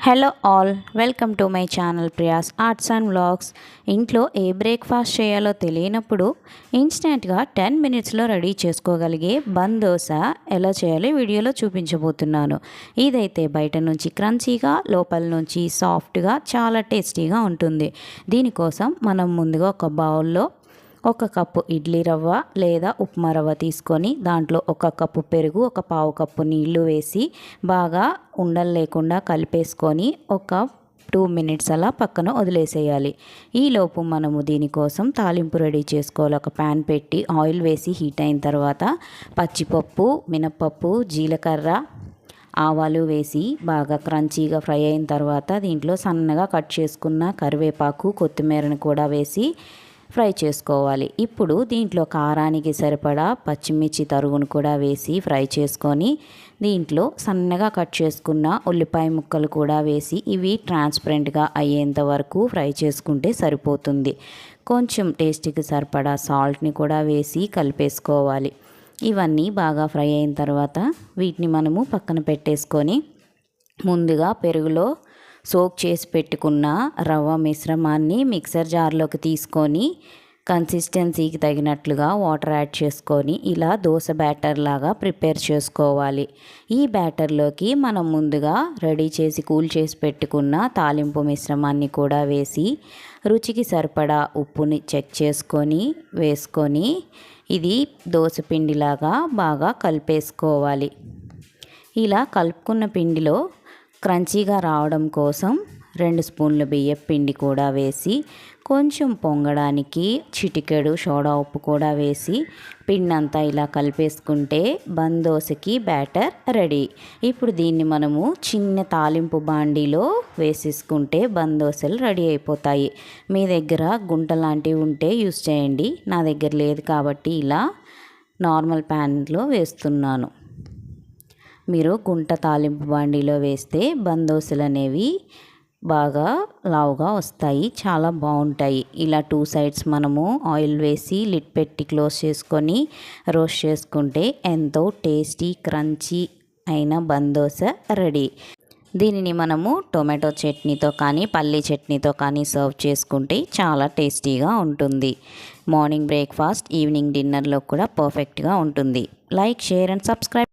Hello all welcome to my channel Priya's arts and vlogs ఇంట్లో ఏ breakfast చేయాలో తెలియనప్పుడు ఇన్స్టెంట్గా టెన్ మినిట్స్లో రెడీ చేసుకోగలిగే బందోస ఎలా చేయాలో వీడియోలో చూపించబోతున్నాను. ఇదైతే బయట నుంచి క్రంచీగా లోపల నుంచి సాఫ్ట్గా చాలా టేస్టీగా ఉంటుంది. దీనికోసం మనం ముందుగా ఒక బౌల్లో ఒక కప్పు ఇడ్లీ రవ్వ లేదా ఉప్మా రవ్వ తీసుకొని దాంట్లో ఒక కప్పు పెరుగు ఒక పావు కప్పు నీళ్ళు వేసి బాగా ఉండలు లేకుండా కలిపేసుకొని ఒక టూ మినిట్స్ అలా పక్కన వదిలేసేయాలి. ఈలోపు మనము దీనికోసం తాలింపు రెడీ చేసుకోవాలి. ఒక ప్యాన్ పెట్టి ఆయిల్ వేసి హీట్ అయిన తర్వాత పచ్చిపప్పు మినప్పప్పు జీలకర్ర ఆవాలు వేసి బాగా క్రంచీగా ఫ్రై అయిన తర్వాత దీంట్లో సన్నగా కట్ చేసుకున్న కరివేపాకు కొత్తిమీరను కూడా వేసి ఫ్రై చేసుకోవాలి. ఇప్పుడు దీంట్లో కారానికి సరిపడా పచ్చిమిర్చి తరుగును కూడా వేసి ఫ్రై చేసుకొని దీంట్లో సన్నగా కట్ చేసుకున్న ఉల్లిపాయ ముక్కలు కూడా వేసి ఇవి ట్రాన్స్పరెంట్గా అయ్యేంత వరకు ఫ్రై చేసుకుంటే సరిపోతుంది. కొంచెం టేస్ట్కి సరిపడా సాల్ట్ని కూడా వేసి కలిపేసుకోవాలి. ఇవన్నీ బాగా ఫ్రై అయిన తర్వాత వీటిని మనము పక్కన పెట్టేసుకొని ముందుగా పెరుగులో సోక్ చేసి పెట్టుకున్న రవ్వ మిశ్రమాన్ని మిక్సర్ జార్లోకి తీసుకొని కన్సిస్టెన్సీకి తగినట్లుగా వాటర్ యాడ్ చేసుకొని ఇలా దోశ బ్యాటర్ లాగా ప్రిపేర్ చేసుకోవాలి. ఈ బ్యాటర్లోకి మనం ముందుగా రెడీ చేసి కూల్ చేసి పెట్టుకున్న తాలింపు మిశ్రమాన్ని కూడా వేసి రుచికి సరిపడా ఉప్పుని చెక్ చేసుకొని వేసుకొని ఇది దోశ పిండిలాగా బాగా కలిపేసుకోవాలి. ఇలా కలుపుకున్న పిండిలో క్రంచీగా రావడం కోసం రెండు స్పూన్ల బియ్యం పిండి కూడా వేసి కొంచెం పొంగడానికి చిటికెడు సోడా ఉప్పు కూడా వేసి పిండి అంతా ఇలా కలిపేసుకుంటే బందోసకి బ్యాటర్ రెడీ. ఇప్పుడు దీన్ని మనము చిన్న తాలింపు బాండీలో వేసేసుకుంటే బందోసలు రెడీ అయిపోతాయి. మీ దగ్గర గుంట లాంటివి ఉంటే యూస్ చేయండి. నా దగ్గర లేదు కాబట్టి ఇలా నార్మల్ ప్యాన్లో వేస్తున్నాను. మీరు గుంట తాలింపు బాండీలో వేస్తే బందోసులు అనేవి బాగా లావుగా వస్తాయి చాలా బాగుంటాయి. ఇలా టూ సైడ్స్ మనము ఆయిల్ వేసి లిడ్ పెట్టి క్లోజ్ చేసుకొని రోస్ట్ చేసుకుంటే ఎంతో టేస్టీ క్రంచీ అయిన బందోస రెడీ. దీనిని మనము టొమాటో చట్నీతో కానీ పల్లీ చట్నీతో కానీ సర్వ్ చేసుకుంటే చాలా టేస్టీగా ఉంటుంది. మార్నింగ్ బ్రేక్ఫాస్ట్ ఈవినింగ్ డిన్నర్లో కూడా పర్ఫెక్ట్గా ఉంటుంది. Like share and subscribe.